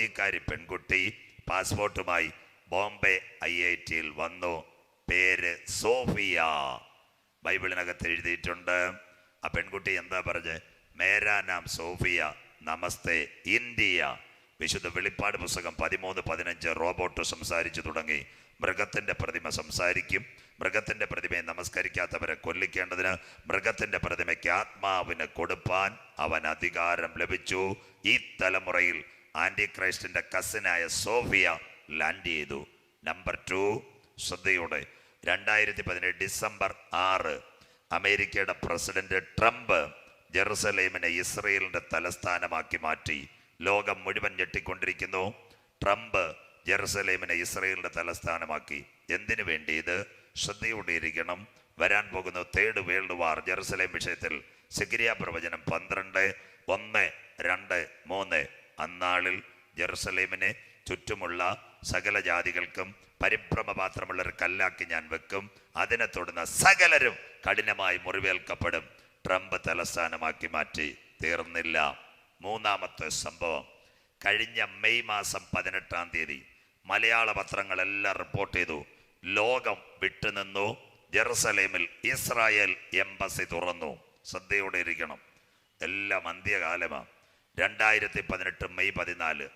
സൗദിക്കാരി പെൺകുട്ടി പാസ്പോർട്ടുമായി Bombay I I ടിയിൽ വന്നു. പേര് സോഫിയ. ബൈബിളിനകത്ത് എഴുതിയിട്ടുണ്ട്. ആ പെൺകുട്ടി എന്താ പറഞ്ഞ്? മേരാ നാം സോഫിയ നമസ്തേ ഇന്ത്യ. വിശുദ്ധ വെളിപ്പാട് പുസ്തകം പതിമൂന്ന് പതിനഞ്ച് റോബോട്ട് സംസാരിച്ചു തുടങ്ങി. മൃഗത്തിന്റെ പ്രതിമ സംസാരിക്കും. മൃഗത്തിന്റെ പ്രതിമയെ നമസ്കരിക്കാത്തവരെ കൊല്ലിക്കേണ്ടതിന് മൃഗത്തിന്റെ പ്രതിമയ്ക്ക് ആത്മാവിന് കൊടുപ്പാൻ അവൻ അധികാരം ലഭിച്ചു. ഈ തലമുറയിൽ ആന്റി ക്രൈസ്റ്റിന്റെ കസിനായ സോഫിയ ലാൻഡ് ചെയ്തു. നമ്പർ ടു ശ്രദ്ധയോടെ. രണ്ടായിരത്തി പതിനേഴ് ഡിസംബർ ആറ് അമേരിക്കയുടെ പ്രസിഡന്റ് ട്രംപ് ജെറുസലേമിനെ ഇസ്രയേലിന്റെ തലസ്ഥാനമാക്കി മാറ്റി. ലോകം മുഴുവൻ ഞെട്ടിക്കൊണ്ടിരിക്കുന്നു. ട്രംപ് ജെറുസലേമിനെ ഇസ്രയേലിന്റെ തലസ്ഥാനമാക്കി. എന്തിനു വേണ്ടി ഇത്? ശ്രദ്ധയോടെ ഇരിക്കണം. വരാൻ പോകുന്ന തേർഡ് വേൾഡ് വാർ ജെറുസലേം വിഷയത്തിൽ സിഗിരിയ പ്രവചനം പന്ത്രണ്ട് ഒന്ന് ജെറുസലേമിനെ ചുറ്റുമുള്ള സകല ജാതികൾക്കും പരിഭ്രമപാത്രമുള്ള ഒരു കല്ലാക്കി ഞാൻ വെക്കും. അതിനെ തൊടുന്ന സകലരും കഠിനമായി മുറിവേൽക്കപ്പെടും. ട്രംപ് തലസ്ഥാനമാക്കി മാറ്റി. തീർന്നില്ല. മൂന്നാമത്തെ സംഭവം. കഴിഞ്ഞ മെയ് മാസം പതിനെട്ടാം തീയതി മലയാള പത്രങ്ങളെല്ലാം റിപ്പോർട്ട് ചെയ്തു. ലോകം വിട്ടുനിന്നു. ജെറുസലേമിൽ ഇസ്രായേൽ എംബസി തുറന്നു. ശ്രദ്ധയോടെ ഇരിക്കണം. എല്ലാം അന്ത്യകാലമാണ് രണ്ടായിരത്തി പതിനെട്ട് മെയ് പതിനാല്.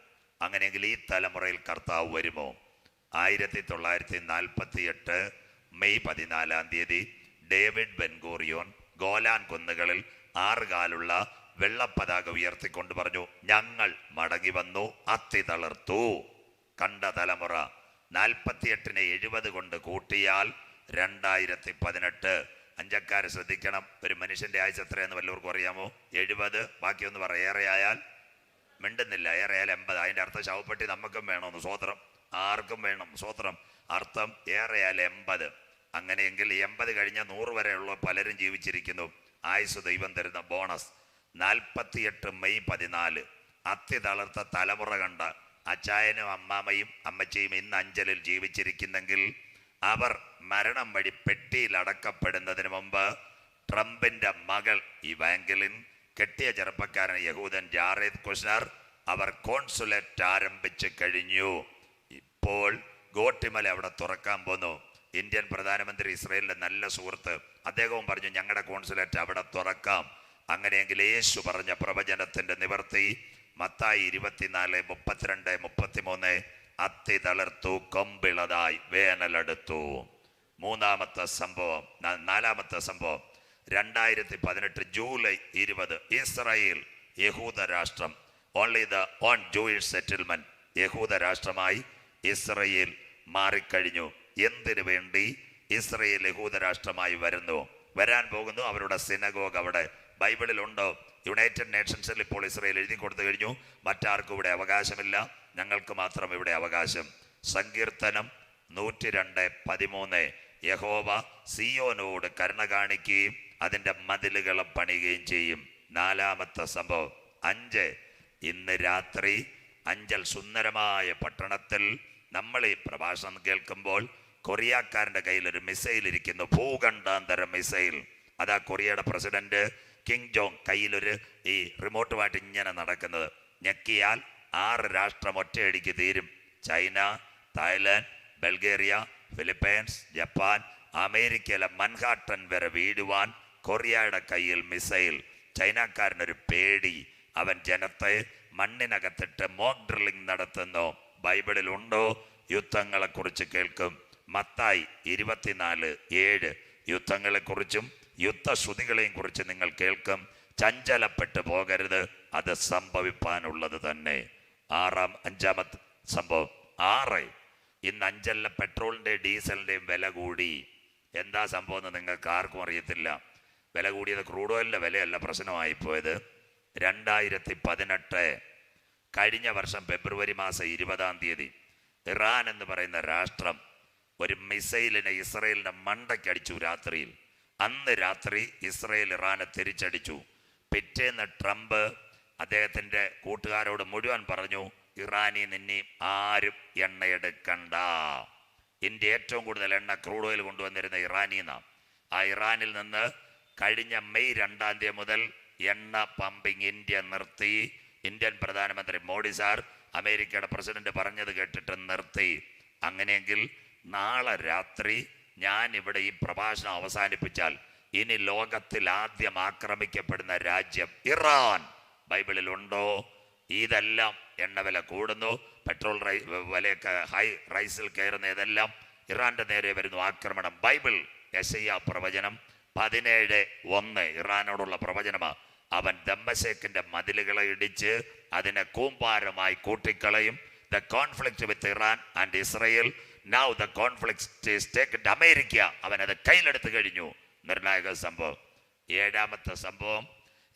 അങ്ങനെയെങ്കിൽ ഈ തലമുറയിൽ കർത്താവ് വരുമോ? ആയിരത്തി തൊള്ളായിരത്തി നാൽപ്പത്തി എട്ട് മെയ് പതിനാലാം തീയതി ഡേവിഡ് ബെൻഗോറിയോൻ ഗോലാൻ കുന്നുകളിൽ ആറുകാലുള്ള വെള്ളപ്പതാക ഉയർത്തിക്കൊണ്ട് പറഞ്ഞു ഞങ്ങൾ മടങ്ങി വന്നു അത്തി തളർത്തു. കണ്ട തലമുറ നാൽപ്പത്തിയെട്ടിനെ എഴുപത് കൊണ്ട് കൂട്ടിയാൽ രണ്ടായിരത്തി പതിനെട്ട് അഞ്ചക്കാരെ ശ്രദ്ധിക്കണം ഒരു മനുഷ്യന്റെ ആയുസ് എത്രയെന്ന് വല്ലവർക്കും അറിയാമോ? എഴുപത്. ബാക്കിയൊന്ന് പറ ഏറെയായാൽ മിണ്ടുന്നില്ല. ഏറെയാൽ എൺപത് അതിന്റെ അർത്ഥം ശവപ്പെട്ടി നമുക്കും വേണമെന്ന്. സ്വോത്രം ആർക്കും വേണം. സ്വോത്രം അർത്ഥം ഏറെയാൽ എൺപത്. അങ്ങനെയെങ്കിൽ എൺപത് കഴിഞ്ഞ നൂറ് വരെയുള്ള പലരും ജീവിച്ചിരിക്കുന്നു. ആയുസ് ദൈവം തരുന്ന ബോണസ്. നാൽപ്പത്തിയെട്ട് മെയ് പതിനാല്. അത്തി തളർത്ത തലമുറ കണ്ട അച്ചായനും അമ്മാമയും അമ്മച്ചിയും ഇന്ന് അഞ്ചലിൽ ജീവിച്ചിരിക്കുന്നെങ്കിൽ അവർ മരണം വഴി പെട്ടിയിൽ അടക്കപ്പെടുന്നതിന് മുമ്പ് ട്രംപിന്റെ മകൾ ഈ വാങ്കലിൻ കെട്ടിയ ചെറുപ്പക്കാരൻ യഹൂദൻ ജാറേദ് കുഷ്ണർ അവർ കോൺസുലേറ്റ് ആരംഭിച്ചു കഴിഞ്ഞു. ഇപ്പോൾ ഗോട്ടിമല അവിടെ തുറക്കാൻ പോന്നു. ഇന്ത്യൻ പ്രധാനമന്ത്രി ഇസ്രയേലിന്റെ നല്ല സുഹൃത്ത് അദ്ദേഹവും പറഞ്ഞു ഞങ്ങളുടെ കോൺസുലേറ്റ് അവിടെ തുറക്കാം. അങ്ങനെയെങ്കിൽ യേശു പറഞ്ഞ പ്രവചനത്തിന്റെ നിവർത്തി മത്തായി ഇരുപത്തിനാല് മുപ്പത്തിരണ്ട് മുപ്പത്തിമൂന്ന് അത്തി തളർത്തു കൊമ്പിളതായി വേനലെടുത്തു. മൂന്നാമത്തെ സംഭവം നാലാമത്തെ സംഭവം രണ്ടായിരത്തി പതിനെട്ട് ജൂലൈ ഇരുപത് ഇസ്രായേൽ യഹൂദ രാഷ്ട്രം only the on Jewish settlement യഹൂദ രാഷ്ട്രമായി ഇസ്രയേൽ മാറിക്കഴിഞ്ഞു. എന്തിനു വേണ്ടി ഇസ്രയേൽ യഹൂദ രാഷ്ട്രമായി വരുന്നു? വരാൻ പോകുന്നു അവരുടെ സിനഗോഗ് അവിടെ. ബൈബിളിലുണ്ടോ? യുണൈറ്റഡ് നേഷൻസിൽ ഇപ്പോൾ ഇസ്രയേൽ എഴുതി കൊടുത്തു കഴിഞ്ഞു. മറ്റാർക്കും ഇവിടെ അവകാശമില്ല. ഞങ്ങൾക്ക് മാത്രം ഇവിടെ അവകാശം. സങ്കീർത്തനം നൂറ്റി രണ്ട് പതിമൂന്ന്. യഹോവ സിയോനോട് കരുണ കാണിക്കുകയും അതിന്റെ മതിലുകളെ പണിയുകയും ചെയ്യും. നാലാമത്തെ സംഭവം അഞ്ച്. ഇന്ന് രാത്രി അഞ്ചൽ സുന്ദരമായ പട്ടണത്തിൽ നമ്മൾ ഈ പ്രഭാഷണം കേൾക്കുമ്പോൾ കൊറിയക്കാരന്റെ കയ്യിൽ ഒരു മിസൈൽ ഇരിക്കുന്നു ഭൂഖണ്ഡാന്തര മിസൈൽ. അതാ കൊറിയയുടെ പ്രസിഡന്റ് കിങ് ജോങ് കയ്യിലൊരു ഈ റിമോട്ടുമായിട്ട് ഇങ്ങനെ നടക്കുന്നത്. ഞെക്കിയാൽ ആറ് രാഷ്ട്രം ഒറ്റയടിക്ക് തീരും. China Thailand Bulgaria Philippines Japan അമേരിക്കയിലെ മൻഹാട്ടൻ വരെ വീടുവാൻ കൊറിയയുടെ കയ്യിൽ മിസൈൽ. ചൈനക്കാരനൊരു പേടി. അവൻ ജനത്തെ മണ്ണിനകത്തിട്ട് മോക്ക് ഡ്രില്ലിംഗ് നടത്തുന്നു. ബൈബിളിൽ ഉണ്ടോ? യുദ്ധങ്ങളെ കുറിച്ച് കേൾക്കും. മത്തായി ഇരുപത്തിനാല് ഏഴ്. യുദ്ധങ്ങളെക്കുറിച്ചും യുദ്ധശ്രുതികളെയും കുറിച്ച് നിങ്ങൾ കേൾക്കും. ചഞ്ചലപ്പെട്ടു പോകരുത്. അത് സംഭവിപ്പാനുള്ളത് തന്നെ. ആറാം അഞ്ചാമത്തെ സംഭവം. ആറ്. ഇന്ന് അഞ്ചല്ല പെട്രോളിന്റെയും ഡീസലിന്റെയും വില കൂടി. എന്താ സംഭവം എന്ന് നിങ്ങൾക്ക് ആർക്കും അറിയത്തില്ല. വില കൂടിയത് ക്രൂഡ് ഓയിലിന്റെ വിലയല്ല പ്രശ്നമായി പോയത് രണ്ടായിരത്തി പതിനെട്ട് കഴിഞ്ഞ വർഷം ഫെബ്രുവരി മാസം ഇരുപതാം തീയതി ഇറാൻ എന്ന് പറയുന്ന രാഷ്ട്രം ഒരു മിസൈലിനെ ഇസ്രയേലിന്റെ മണ്ടയ്ക്കടിച്ചു രാത്രിയിൽ. അന്ന് രാത്രി ഇസ്രയേൽ ഇറാനെ തിരിച്ചടിച്ചു. പിറ്റേന്ന് ട്രംപ് അദ്ദേഹത്തിന്റെ കൂട്ടുകാരോട് മുഴുവൻ പറഞ്ഞു ഇറാനി നിന്നെ ആരും എണ്ണയെടുക്കണ്ട. ഇന്ത്യ ഏറ്റവും കൂടുതൽ എണ്ണ ക്രൂഡ് ഓയിൽ കൊണ്ടുവന്നിരുന്ന ഇറാനിന്നാണ് ആ ഇറാനിൽ നിന്ന് കഴിഞ്ഞ മെയ് രണ്ടാം തീയതി മുതൽ എണ്ണ പമ്പിംഗ് ഇന്ത്യ നിർത്തി. ഇന്ത്യൻ പ്രധാനമന്ത്രി മോഡി സാർ അമേരിക്കയുടെ പ്രസിഡന്റ് പറഞ്ഞത് കേട്ടിട്ട് നിർത്തി. അങ്ങനെയെങ്കിൽ നാളെ രാത്രി ഞാൻ ഇവിടെ ഈ പ്രഭാഷണം അവസാനിപ്പിച്ചാൽ ഇനി ലോകത്തിൽ ആദ്യം ആക്രമിക്കപ്പെടുന്ന രാജ്യം ഇറാൻ. ബൈബിളിൽ ഉണ്ടോ? ഇതെല്ലാം എണ്ണവില കൂടുന്നു. പെട്രോൾ വിലയൊക്കെ ഹൈ റൈസിൽ കയറുന്ന ഇതെല്ലാം ഇറാന്റെ നേരെ വരുന്നു ആക്രമണം. ബൈബിൾ യശയ്യ പ്രവചനം. പതിനേഴ് ഒന്ന് ഇറാനോടുള്ള പ്രവചനമാ. അവൻ ദമ്മശേഖിന്റെ മതിലുകളെ ഇടിച്ച് അതിനെ കൂമ്പാരമായി കൂട്ടിക്കളയും. The conflict with Iran and Israel now the conflict America അവൻ അത് കയ്യിലെടുത്ത് കഴിഞ്ഞു. നിർണായക സംഭവം. ഏഴാമത്തെ സംഭവം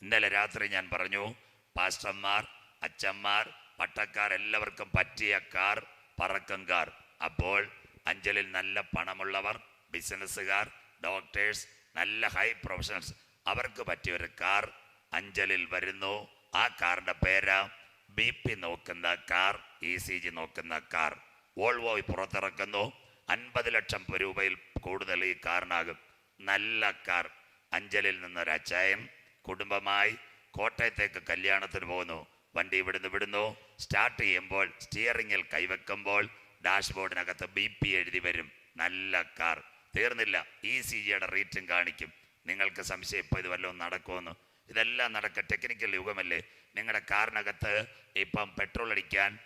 ഇന്നലെ രാത്രി ഞാൻ പറഞ്ഞു പാസ്റ്റർമാർ അച്ഛന്മാർ പട്ടക്കാർ എല്ലാവർക്കും പറ്റിയ കാർ പറക്കം കാർ. അപ്പോൾ അഞ്ചലിൽ നല്ല പണമുള്ളവർ ബിസിനസ്സുകാർ ഡോക്ടേഴ്സ് നല്ല ഹൈ പ്രൊഫഷണൽസ് അവർക്ക് പറ്റിയ ഒരു കാർ അഞ്ചലിൽ വരുന്നു. ആ കാറിന്റെ പേരാ ബി പി നോക്കുന്ന കാർ ഇ സി ജി നോക്കുന്ന കാർ. വോൾവോ പുറത്തിറക്കുന്നു. അൻപത് ലക്ഷം രൂപയിൽ കൂടുതൽ ഈ കാറിനാകും. നല്ല കാർ. അഞ്ചലിൽ നിന്നൊരു അച്ചായൻ കുടുംബമായി കോട്ടയത്തേക്ക് കല്യാണത്തിന് പോകുന്നു. വണ്ടി ഇവിടുന്ന് വിടുന്നു. സ്റ്റാർട്ട് ചെയ്യുമ്പോൾ സ്റ്റിയറിങ്ങിൽ കൈവെക്കുമ്പോൾ ഡാഷ്ബോർഡിനകത്ത് ബി പി എഴുതി വരും. നല്ല കാർ. തീർന്നില്ല. ഇ സി ജിയുടെ റേറ്റും കാണിക്കും. നിങ്ങൾക്ക് സംശയം ഇപ്പോൾ ഇത് വല്ലതും നടക്കുമെന്ന്. ഇതെല്ലാം നടക്ക. ടെക്നിക്കൽ യുഗമല്ലേ. നിങ്ങളുടെ കാറിനകത്ത് ഇപ്പം പെട്രോൾ അടിക്കാൻ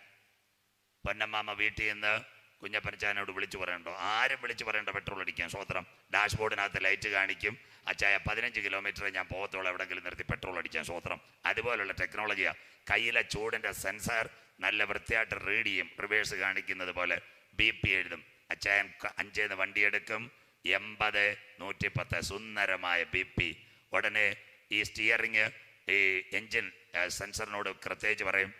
പൊന്നമ്മാമ വീട്ടിൽ നിന്ന് കുഞ്ഞപ്പനച്ചാനോട് വിളിച്ചു പറയണ്ടോ? ആരും വിളിച്ചു പറയണ്ട പെട്രോൾ അടിക്കാൻ സ്വത്രം. ഡാഷ്ബോർഡിനകത്ത് ലൈറ്റ് കാണിക്കും. അച്ചായ പതിനഞ്ച് കിലോമീറ്റർ ഞാൻ പോകത്തോളം എവിടെങ്കിലും നിർത്തി പെട്രോൾ അടിക്കാൻ സ്വോത്രം. അതുപോലുള്ള ടെക്നോളജിയാ കയ്യിലെ ചൂടിന്റെ സെൻസർ നല്ല വൃത്തിയായിട്ട് റീഡ് ചെയ്യും. റിവേഴ്സ് കാണിക്കുന്നത് പോലെ ബി പി എഴുതും. അച്ചായൻ അഞ്ചേന്ന് വണ്ടിയെടുക്കും എൺപത് നൂറ്റി പത്ത് സുന്ദരമായ ബി പി. ഉടനെ ഈ സ്റ്റിയറിങ് ഈ എൻജിൻ സെൻസറിനോട് പ്രത്യേകിച്ച് പറയും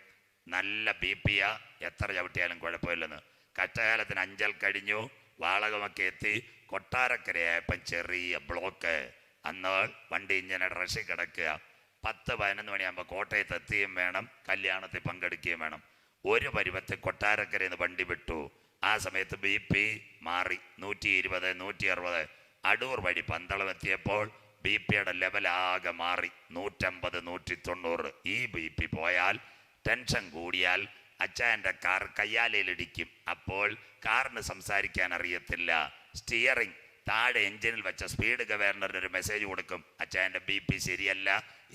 നല്ല ബി പിയാ എത്ര ചവിട്ടിയാലും കുഴപ്പമില്ലെന്ന്. കറ്റകാലത്തിന് അഞ്ചൽ കഴിഞ്ഞു വാളകമൊക്കെ എത്തി കൊട്ടാരക്കരയായപ്പം ചെറിയ ബ്ലോക്ക് അന്ന് വണ്ടി ഇങ്ങനെ റഷി കിടക്കുക. പത്ത് പതിനൊന്ന് മണിയാകുമ്പോൾ കോട്ടയത്ത് എത്തുകയും വേണം കല്യാണത്തിൽ പങ്കെടുക്കുകയും വേണം. ഒരു പരുവത്തിൽ കൊട്ടാരക്കരയിൽ നിന്ന് വണ്ടി വിട്ടു. ആ സമയത്ത് ബി പി മാറി. നൂറ്റി ഇരുപത് നൂറ്റി അറുപത് അടൂർ വഴി പന്തളം എത്തിയപ്പോൾ ബി പിയുടെ ലെവൽ ആകെ മാറി. നൂറ്റമ്പത് നൂറ്റി തൊണ്ണൂറ് ഈ ബി പി പോയാൽ ടെൻഷൻ കൂടിയാൽ അച്ചായന്റെ കാർ കയ്യാലയിലിടിക്കും അപ്പോൾ കാറിന് സംസാരിക്കാൻ അറിയത്തില്ല. സ്റ്റിയറിംഗ് താഴെ എഞ്ചിനിൽ വെച്ച സ്പീഡ് ഗവർണറിന് ഒരു മെസ്സേജ് കൊടുക്കും. അച്ചായന്റെ ബി പി ശരിയല്ല.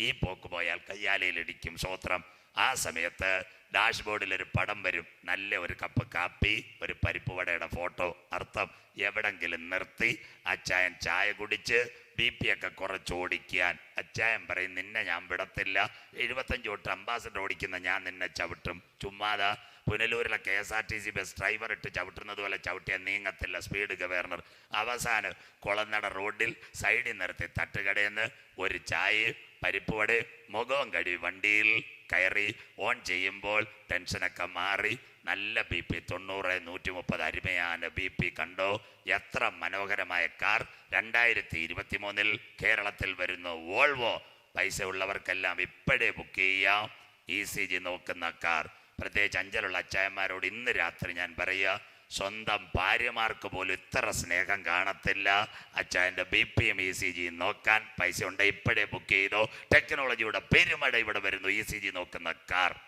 ഈ പോക്ക് പോയാൽ കയ്യാലയിലിടിക്കും സ്വോത്രം ആ സമയത്ത് ഡാഷ്ബോർഡിൽ ഒരു പടം വരും. നല്ല ഒരു കപ്പ് കാപ്പി ഒരു പരിപ്പ് വടയുടെ ഫോട്ടോ അർത്ഥം എവിടെങ്കിലും നിർത്തി അച്ചായൻ ചായ കുടിച്ച് ബി പി ഒക്കെ കുറച്ച് ഓടിക്കാൻ. അച്ചായൻ പറയും നിന്നെ ഞാൻ വിടത്തില്ല. എഴുപത്തഞ്ച് തൊട്ട് അംബാസഡർ ഓടിക്കുന്ന ഞാൻ നിന്നെ ചവിട്ടും. ചുമ്മാതാ പുനലൂരിലെ K S R T C bus driver ഇട്ട് ചവിട്ടുന്നത് പോലെ ചവിട്ടിയാൽ നീങ്ങത്തില്ല സ്പീഡ് ഗവർണർ. അവസാനം കുളനട റോഡിൽ സൈഡിൽ നിർത്തി തട്ടുകടയിൽ നിന്ന് ഒരു ചായ പരിപ്പുവട മുഖവും കഴുകി വണ്ടിയിൽ കയറി ഓൺ ചെയ്യുമ്പോൾ ടെൻഷനൊക്കെ മാറി. നല്ല ബി പി തൊണ്ണൂറ് നൂറ്റി മുപ്പത് അരുമയാണ് ബി പി കണ്ടോ? എത്ര മനോഹരമായ കാർ. രണ്ടായിരത്തി ഇരുപത്തി മൂന്നിൽ കേരളത്തിൽ വരുന്നു വോൾവോ. പൈസ ഉള്ളവർക്കെല്ലാം ഇപ്പോഴേ ബുക്ക് ചെയ്യാം. ഇ സി ജി നോക്കുന്ന കാർ. പ്രത്യേകിച്ച് അഞ്ചലുള്ള അച്ചായന്മാരോട് ഇന്ന് രാത്രി ഞാൻ പറയുക സ്വന്തം ഭാര്യമാർക്ക് പോലും ഇത്ര സ്നേഹം കാണത്തില്ല. അച്ഛന്റെ B P M E C G നോക്കാൻ പൈസ ഉണ്ട്. ഇപ്പോഴേ ബുക്ക് ചെയ്തോ. ടെക്നോളജിയുടെ പെരുമഴ ഇവിടെ വരുന്നു. ഇ സി ജി നോക്കുന്ന കാർ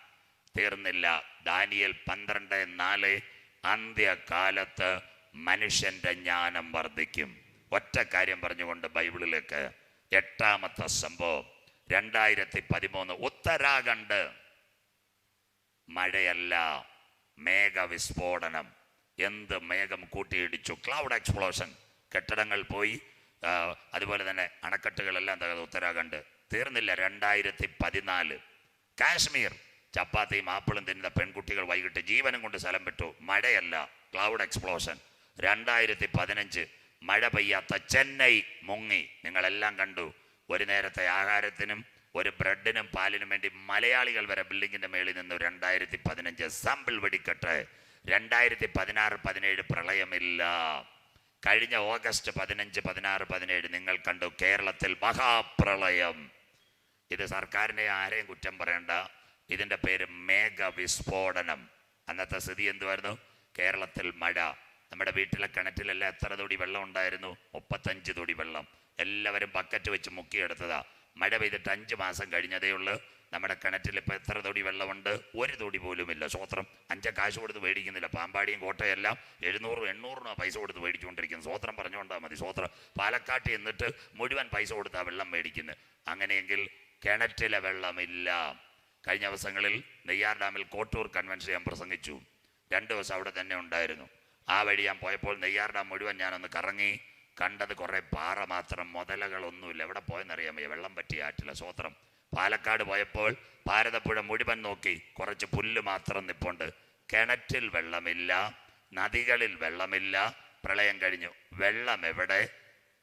തീർന്നില്ല. ദാനിയൽ പന്ത്രണ്ട് നാല്. അന്ത്യകാലത്ത് മനുഷ്യന്റെ ജ്ഞാനം വർദ്ധിക്കും. ഒറ്റ കാര്യം പറഞ്ഞുകൊണ്ട് ബൈബിളിലേക്ക് എട്ടാമത്തെ സംഭവം. രണ്ടായിരത്തി പതിമൂന്ന് ഉത്തരാഖണ്ഡ്. മഴയല്ല മേഘവിസ്ഫോടനം. എന്ത് മേഘം കൂട്ടിയിടിച്ചു? ക്ലൗഡ് എക്സ്പ്ലോഷൻ കെട്ടിടങ്ങൾ പോയി. അതുപോലെ തന്നെ അണക്കെട്ടുകളെല്ലാം തകർന്നു. ഉത്തരാഖണ്ഡ്. തീർന്നില്ല. രണ്ടായിരത്തി പതിനാല് കാശ്മീർ. ചപ്പാത്തിയും ആപ്പിളും തിന്നുന്ന പെൺകുട്ടികൾ വൈകിട്ട് ജീവനും കൊണ്ട് സ്ഥലം വിട്ടു. മഴയല്ല. ക്ലൗഡ് എക്സ്പ്ലോഷൻ രണ്ടായിരത്തി പതിനഞ്ച് മഴ പെയ്യാത്ത ചെന്നൈ മുങ്ങി. നിങ്ങളെല്ലാം കണ്ടു. ഒരു നേരത്തെ ആഹാരത്തിനും ഒരു ബ്രെഡിനും പാലിനും വേണ്ടി മലയാളികൾ വരെ ബിൽഡിങ്ങിന്റെ മേളിൽ നിന്ന് രണ്ടായിരത്തി പതിനഞ്ച് സാമ്പിൾ വെടിക്കെട്ട്. രണ്ടായിരത്തി പതിനാറ് പതിനേഴ് പ്രളയമില്ല. കഴിഞ്ഞ ഓഗസ്റ്റ് പതിനഞ്ച് പതിനാറ് പതിനേഴ് നിങ്ങൾ കണ്ടു കേരളത്തിൽ മഹാപ്രളയം. ഇത് സർക്കാരിനെ ആരെയും കുറ്റം പറയണ്ട. ഇതിന്റെ പേര് മേഘവിസ്ഫോടനം. അന്നത്തെ സ്ഥിതി എന്തുവായിരുന്നു? കേരളത്തിൽ മഴ. നമ്മുടെ വീട്ടിലെ കിണറ്റിലെല്ലാം എത്ര തൊടി വെള്ളം ഉണ്ടായിരുന്നു? മുപ്പത്തഞ്ച് തൊടി വെള്ളം. എല്ലാവരും ബക്കറ്റ് വെച്ച് മുക്കിയെടുത്തതാ. മഴ പെയ്തിട്ട് അഞ്ച് മാസം കഴിഞ്ഞതേ ഉള്ളൂ. നമ്മുടെ കിണറ്റിൽ ഇപ്പം എത്ര തൊടി വെള്ളമുണ്ട്? ഒരു തൊടി പോലുമില്ല. സ്വോത്രം അഞ്ച കാശ് കൊടുത്ത് മേടിക്കുന്നില്ല. പാമ്പാടിയും കോട്ടയെല്ലാം എഴുന്നൂറും എണ്ണൂറും രൂപ പൈസ കൊടുത്ത് മേടിച്ചുകൊണ്ടിരിക്കുന്നു. സ്വോത്രം പറഞ്ഞുകൊണ്ടാൽ മതി സ്വോത്രം പാലക്കാട്ട് എന്നിട്ട് മുഴുവൻ പൈസ കൊടുത്താൽ വെള്ളം മേടിക്കുന്നത് അങ്ങനെയെങ്കിൽ കിണറ്റിലെ വെള്ളമില്ല. കഴിഞ്ഞ ദിവസങ്ങളിൽ നെയ്യാർ ഡാമിൽ കോട്ടൂർ കൺവെൻഷൻ ഞാൻ പ്രസംഗിച്ചു. രണ്ട് ദിവസം അവിടെ തന്നെ ഉണ്ടായിരുന്നു. ആ വഴി ഞാൻ പോയപ്പോൾ നെയ്യാർ ഡാം മുഴുവൻ ഞാനൊന്ന് കറങ്ങി കണ്ടത് കുറേ പാറ മാത്രം മുതലകളൊന്നുമില്ല. എവിടെ പോയെന്നറിയാൻ വയ്യ. വെള്ളം പറ്റിയ ആറ്റില്ല സ്വോത്രം പാലക്കാട് പോയപ്പോൾ ഭാരതപ്പുഴ മുഴുവൻ നോക്കി കുറച്ച് പുല്ല് മാത്രം നിപ്പുണ്ട്. കിണറ്റിൽ വെള്ളമില്ല നദികളിൽ വെള്ളമില്ല. പ്രളയം കഴിഞ്ഞു. വെള്ളം എവിടെ?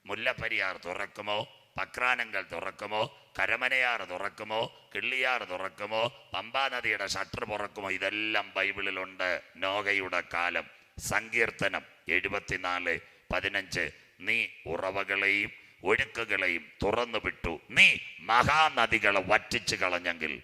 മുല്ലപ്പെരിയാർ തുറക്കുമോ? പക്രാനങ്ങൾ തുറക്കുമോ? കരമനയാർ തുറക്കുമോ? കിള്ളിയാർ തുറക്കുമോ? പമ്പാ നദിയുടെ ഷട്ടർ തുറക്കുമോ? ഇതെല്ലാം ബൈബിളിലുണ്ട്. നോഗയുടെ കാലം. സങ്കീർത്തനം എഴുപത്തിനാല് പതിനഞ്ച്. നീ ഉറവകളെയും ഒഴുക്കുകളെയും തുറന്നു വിട്ടു. നീ മഹാനദികളെ വറ്റിച്ചു കളഞ്ഞെങ്കിൽ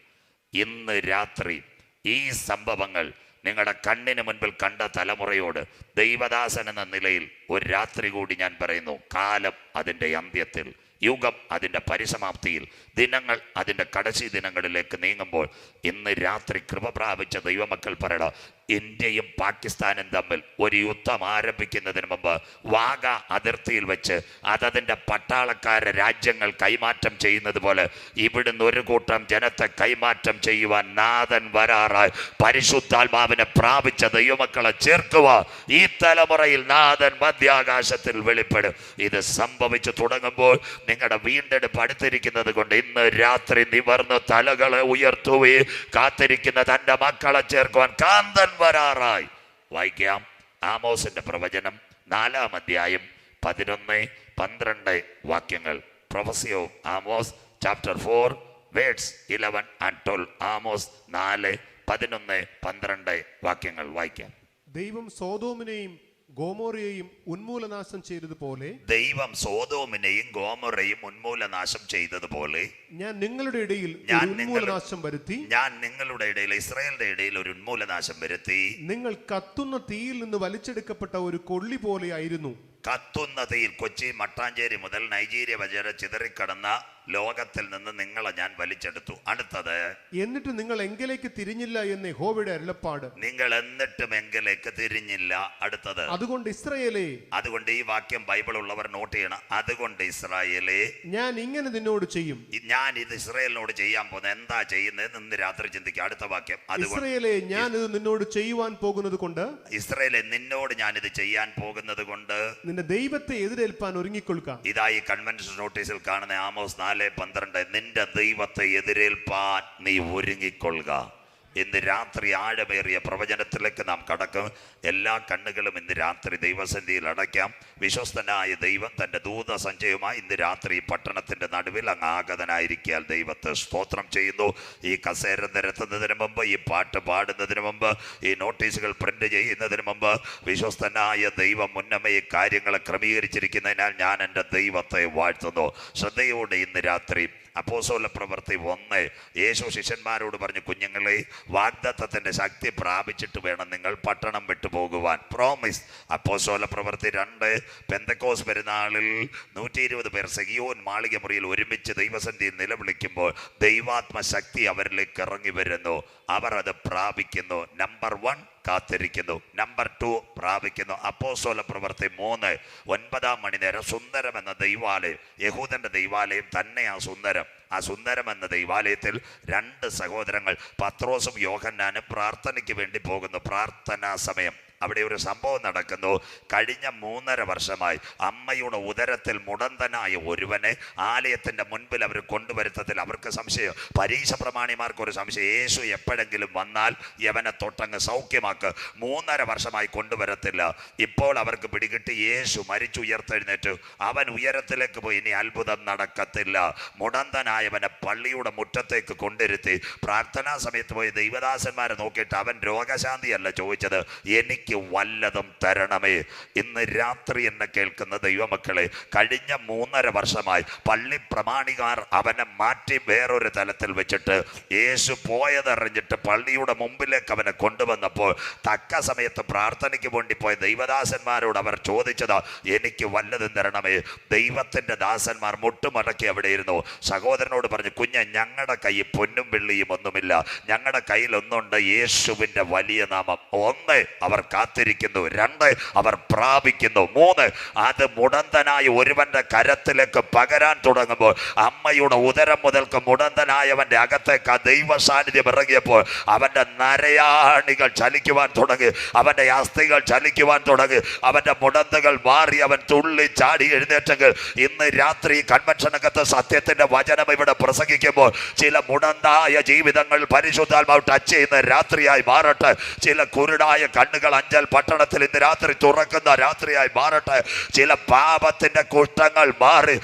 ഇന്ന് രാത്രി ഈ സംഭവങ്ങൾ നിങ്ങളുടെ കണ്ണിന് മുൻപിൽ കണ്ട തലമുറയോട് ദൈവദാസൻ എന്ന നിലയിൽ ഒരു രാത്രി കൂടി ഞാൻ പറയുന്നു. കാലം അതിന്റെ അന്ത്യത്തിൽ യുഗം അതിന്റെ പരിസമാപ്തിയിൽ ദിനങ്ങൾ അതിന്റെ കടശി ദിനങ്ങളിലേക്ക് നീങ്ങുമ്പോൾ ഇന്ന് രാത്രി കൃപ പ്രാപിച്ച ദൈവമക്കൾ പറയണ ഇന്ത്യയും പാകിസ്ഥാനും തമ്മിൽ ഒരു യുദ്ധം ആരംഭിക്കുന്നതിന് മുമ്പ് വാഗ അതിർത്തിയിൽ വെച്ച് അതതിന്റെ പട്ടാളക്കാരെ രാജ്യങ്ങൾ കൈമാറ്റം ചെയ്യുന്നത് പോലെ ഇവിടുന്ന് ഒരു കൂട്ടം ജനത്തെ കൈമാറ്റം ചെയ്യുവാൻ നാഥൻ വരാറായി. പരിശുദ്ധാത്മാവിനെ പ്രാപിച്ച ദൈവമക്കളെ ചേർക്കുക ഈ തലമുറയിൽ നാഥൻ മധ്യാകാശത്തിൽ വെളിപ്പെടും. ഇത് സംഭവിച്ചു തുടങ്ങുമ്പോൾ നിങ്ങളുടെ വീണ്ടെടുപ്പ് അടുത്തിരിക്കുന്നത് കൊണ്ട് ഇന്ന് രാത്രി നിവർന്ന് തലകളെ ഉയർത്തുകയും കാത്തിരിക്കുന്ന തന്റെ മക്കളെ ചേർക്കുവാൻ കാന്തൻ വരാറായി. വായിക്കാം. ആമോസിന്റെ പ്രവചനം നാലാം അധ്യായം പതിനൊന്ന് പന്ത്രണ്ട് വാക്യങ്ങൾ. പ്രൊഫസിയോ Amos chapter four words eleven and twelve Amos നാല് പതിനൊന്ന് പന്ത്രണ്ട് വാക്യങ്ങൾ വായിക്കാം. ദൈവം സോതോമിനെയും ഗോമോറയെയും ഉന്മൂലനാശം ചെയ്തതുപോലെ ദൈവം സോതോമിനെയും ഗോമോറയും ഉന്മൂലനാശം ചെയ്തതുപോലെ ഞാൻ നിങ്ങളുടെ ഇടയിൽ ഞാൻ ഉന്മൂലനാശം വരുത്തി. ഞാൻ നിങ്ങളുടെ ഇടയിൽ ഇസ്രായേലിന്റെ ഇടയിൽ ഒരു ഉന്മൂലനാശം വരുത്തി. നിങ്ങൾ കത്തുന്ന തീയിൽ നിന്ന് വലിച്ചെടുക്കപ്പെട്ട ഒരു കൊള്ളി പോലെയായിരുന്നു കത്തുന്ന തീയിൽ കൊച്ചി മട്ടാഞ്ചേരി മുതൽ നൈജീരിയ വരെ ചിതറിക്കടന്ന ലോകത്തിൽ നിന്ന് നിങ്ങളെ ഞാൻ വലിച്ചെടുത്തു. അടുത്തത് എന്നിട്ട് നിങ്ങൾ എങ്കിലേക്ക് തിരിഞ്ഞില്ല എന്ന് യഹോവയുടെ അരുളപ്പാട്. നിങ്ങൾ എന്നിട്ടും എങ്കിലേക്ക് തിരിഞ്ഞില്ല. അടുത്തത് അതുകൊണ്ട് ഇസ്രായേലേ അതുകൊണ്ട് ഈ വാക്യം ബൈബിൾ ഉള്ളവർ നോട്ട് ചെയ്യണം. അതുകൊണ്ട് ഇസ്രായേലേ ഞാൻ ഇങ്ങനെ നിന്നോട് ചെയ്യും. ഞാൻ ഇത് ഇസ്രായേലിനോട് ചെയ്യാൻ പോകുന്നത് എന്താ ചെയ്യുന്നത് ഇന്ന് രാത്രി ചിന്തിക്കുക. അടുത്ത വാക്യം ഇസ്രായേലേ ഞാൻ ഇത് നിന്നോട് ചെയ്യുവാൻ പോകുന്നത് കൊണ്ട് ഇസ്രായേലെ നിന്നോട് ഞാൻ ഇത് ചെയ്യാൻ പോകുന്നത് കൊണ്ട് നിന്റെ ദൈവത്തെ എതിരേൽപ്പാൻ ഒരുങ്ങിക്കൊള്ളുക. ഇതായി കൺവെൻഷൻ നോട്ടീസിൽ കാണുന്ന ആമോസ് നാല് പന്ത്രണ്ട് നിന്റെ ദൈവത്തെ എതിരേൽപ്പാൻ നീ ഒരുങ്ങിക്കൊള്ളുക. ഇന്ന് രാത്രി ആഴമേറിയ പ്രവചനത്തിലേക്ക് നാം കടക്കും. എല്ലാ കണ്ണുകളും ഇന്ന് രാത്രി ദൈവസന്ധിയിൽ അടയ്ക്കാം. വിശ്വസ്തനായ ദൈവം തന്റെ ദൂത സഞ്ചയമായി ഇന്ന് രാത്രി പട്ടണത്തിന്റെ നടുവിൽ അങ്ങ് ആഗതനായിരിക്കാൻ ദൈവത്തെ സ്തോത്രം ചെയ്യുന്നു. ഈ കസേര നിരത്തുന്നതിന് മുമ്പ് ഈ പാട്ട് പാടുന്നതിന് മുമ്പ് ഈ നോട്ടീസുകൾ പ്രിന്റ് ചെയ്യുന്നതിന് മുമ്പ് വിശ്വസ്തനായ ദൈവം മുന്നമേ ഈ കാര്യങ്ങളെ ക്രമീകരിച്ചിരിക്കുന്നതിനാൽ ഞാൻ എന്റെ ദൈവത്തെ വാഴ്ത്തുന്നു. ശ്രദ്ധയോടെ ഇന്ന് രാത്രി അപ്പോസോല പ്രവൃത്തി ഒന്ന് യേശു ശിഷ്യന്മാരോട് പറഞ്ഞു കുഞ്ഞുങ്ങളെ വാഗ്ദത്തത്തിന്റെ ശക്തി പ്രാപിച്ചിട്ട് വേണം നിങ്ങൾ പട്ടണം വിട്ടു പോകുവാൻ. പ്രോമിസ് അപ്പോസോല പ്രവൃത്തി രണ്ട് പെന്തക്കോസ് പെരുന്നാളിൽ നൂറ്റി ഇരുപത് പേർ സെഗിയോൻ മാളിക മുറിയിൽ ഒരുമിച്ച് ദൈവസന്ധിയിൽ നിലവിളിക്കുമ്പോൾ ദൈവാത്മ ശക്തി അവരിലേക്ക് ഇറങ്ങി വരുന്നു. അവർ അത് പ്രാപിക്കുന്നു. നമ്പർ വൺ കാത്തിരിക്കുന്നു. നമ്പർ ടു പ്രാപിക്കുന്നു. അപ്പോസോല പ്രവൃത്തി മൂന്ന് ഒൻപതാം മണിനേരം സുന്ദരം എന്ന ദൈവാലയം യഹൂദന്റെ ദൈവാലയം തന്നെയാ സുന്ദരം. ആ സുന്ദരം എന്ന ദൈവാലയത്തിൽ രണ്ട് സഹോദരങ്ങൾ പത്രോസും യോഹന്നാനും പ്രാർത്ഥനയ്ക്ക് വേണ്ടി പോകുന്നു. പ്രാർത്ഥനാ സമയം. അവിടെ ഒരു സംഭവം നടക്കുന്നു. കഴിഞ്ഞ മൂന്നര വർഷമായി അമ്മയുടെ ഉദരത്തിൽ മുടന്തനായ ഒരുവനെ ആലയത്തിന്റെ മുൻപിൽ അവർ കൊണ്ടുവരുത്തത്തിൽ അവർക്ക് സംശയം. പരീക്ഷ പ്രമാണിമാർക്ക് ഒരു സംശയം. യേശു എപ്പോഴെങ്കിലും വന്നാൽ യവനെ തൊട്ടങ്ങ് സൗഖ്യമാക്ക്. മൂന്നര വർഷമായി കൊണ്ടുവരത്തില്ല. ഇപ്പോൾ അവർക്ക് പിടികിട്ടി യേശു മരിച്ചു ഉയർത്തെഴുന്നേറ്റ്. അവൻ ഉയരത്തിലേക്ക് പോയി. ഇനി അത്ഭുതം നടക്കത്തില്ല. മുടന്തനായവനെ പള്ളിയുടെ മുറ്റത്തേക്ക് കൊണ്ടിരുത്തി പ്രാർത്ഥനാ സമയത്ത് പോയി ദൈവദാസന്മാരെ നോക്കിയിട്ട് അവൻ രോഗശാന്തിയല്ല ചോദിച്ചത്. എനിക്ക് വല്ലതും തരണമേ. ഇന്ന് രാത്രി എന്നെ കേൾക്കുന്ന ദൈവമക്കളെ കഴിഞ്ഞ മൂന്നര വർഷമായി പള്ളി പ്രമാണികാർ അവനെ മാറ്റി വേറൊരു തലത്തിൽ വെച്ചിട്ട് യേശു പോയതറിഞ്ഞിട്ട് പള്ളിയുടെ മുമ്പിലേക്ക് അവനെ കൊണ്ടുവന്നപ്പോൾ തക്ക സമയത്ത് പ്രാർത്ഥനയ്ക്ക് വേണ്ടി പോയ ദൈവദാസന്മാരോട് അവർ ചോദിച്ചത് എനിക്ക് വല്ലതും തരണമേ. ദൈവത്തിന്റെ ദാസന്മാർ മുട്ടുമടക്കി അവിടെ ഇരുന്നു. സഹോദരനോട് പറഞ്ഞു കുഞ്ഞ ഞങ്ങളുടെ കയ്യിൽ പൊന്നും വെള്ളിയും ഒന്നുമില്ല. ഞങ്ങളുടെ കയ്യിൽ ഒന്നുണ്ട് യേശുവിന്റെ വലിയ നാമം. ഒന്ന് അവർ കാത്തിരിക്കുന്നു. രണ്ട് അവർ പ്രാപിക്കുന്നു. മൂന്ന് അത് മുടന്തനായി ഒരുവന്റെ കരത്തിലേക്ക് പകരാൻ തുടങ്ങുമ്പോൾ അമ്മയുടെ ഉദരം മുതൽക്ക് മുടന്തനായവന്റെ അകത്തേക്ക് ആ ദൈവ സാന്നിധ്യം ഇറങ്ങിയപ്പോൾ അവന്റെ നരയാണികൾ ചലിക്കുവാൻ തുടങ്ങി. അവന്റെ അസ്ഥികൾ ചലിക്കുവാൻ തുടങ്ങി. അവന്റെ മുടന്തകൾ മാറി അവൻ തുള്ളി ചാടി എഴുന്നേറ്റെങ്കിൽ ഇന്ന് രാത്രി കൺവെൻഷനകത്ത് സത്യത്തിന്റെ വചനം ഇവിടെ പ്രസംഗിക്കുമ്പോൾ ചില മുടന്തായ ജീവിതങ്ങൾ പരിശുദ്ധാത്മാവ് ടച്ച് ചെയ്യുന്ന രാത്രിയായി മാറട്ടെ. ചില കുരുടായ കണ്ണുകൾ അഞ്ചൽ പട്ടണത്തിൽ ഇന്ന് രാത്രി തുറക്കുന്ന രാത്രിയായി മാറട്ടെ. ചില പാപത്തിന്റെ കുഷ്ടങ്ങൾ മാറി.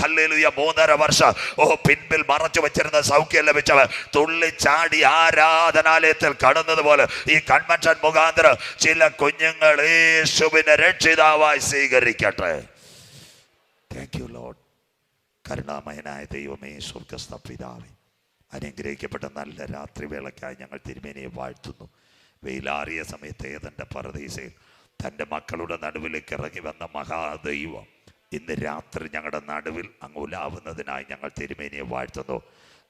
ഹല്ലേലൂയ മൂന്നര വർഷം. ഓ പിൻപിൽ മറച്ചു വെച്ചിരുന്ന സൗഖ്യം ലഭിച്ചവൻ തുള്ളി ചാടി ആരാധനാലയത്തിൽ കടന്നതുപോലെ ഈ കൺവെൻഷൻ മുഖാന്തരം ചില കുഞ്ഞുങ്ങൾ യേശുവിനെ രക്ഷിതാവായി സ്വീകരിക്കട്ടെ. താങ്ക് യു ലോഡ് കരുണാമയനായ ദൈവമേ സ്വർഗസ്ഥ പിതാവേ അനുഗ്രഹിക്കപ്പെട്ട നല്ല രാത്രി വേളയ്ക്കായി ഞങ്ങൾ തിരുമേനിയെ വാഴ്ത്തുന്നു. വെയിലാറിയ സമയത്ത് ഏതെന്റെ പരദീസയിൽ തന്റെ മക്കളുടെ നടുവിലേക്ക് ഇറങ്ങി വന്ന മഹാദൈവം ഇന്ന് രാത്രി ഞങ്ങളുടെ നടുവിൽ അങ്ങ് ഉലാവുന്നതിനായി ഞങ്ങൾ തിരുമേനിയെ വാഴ്ത്തുന്നു.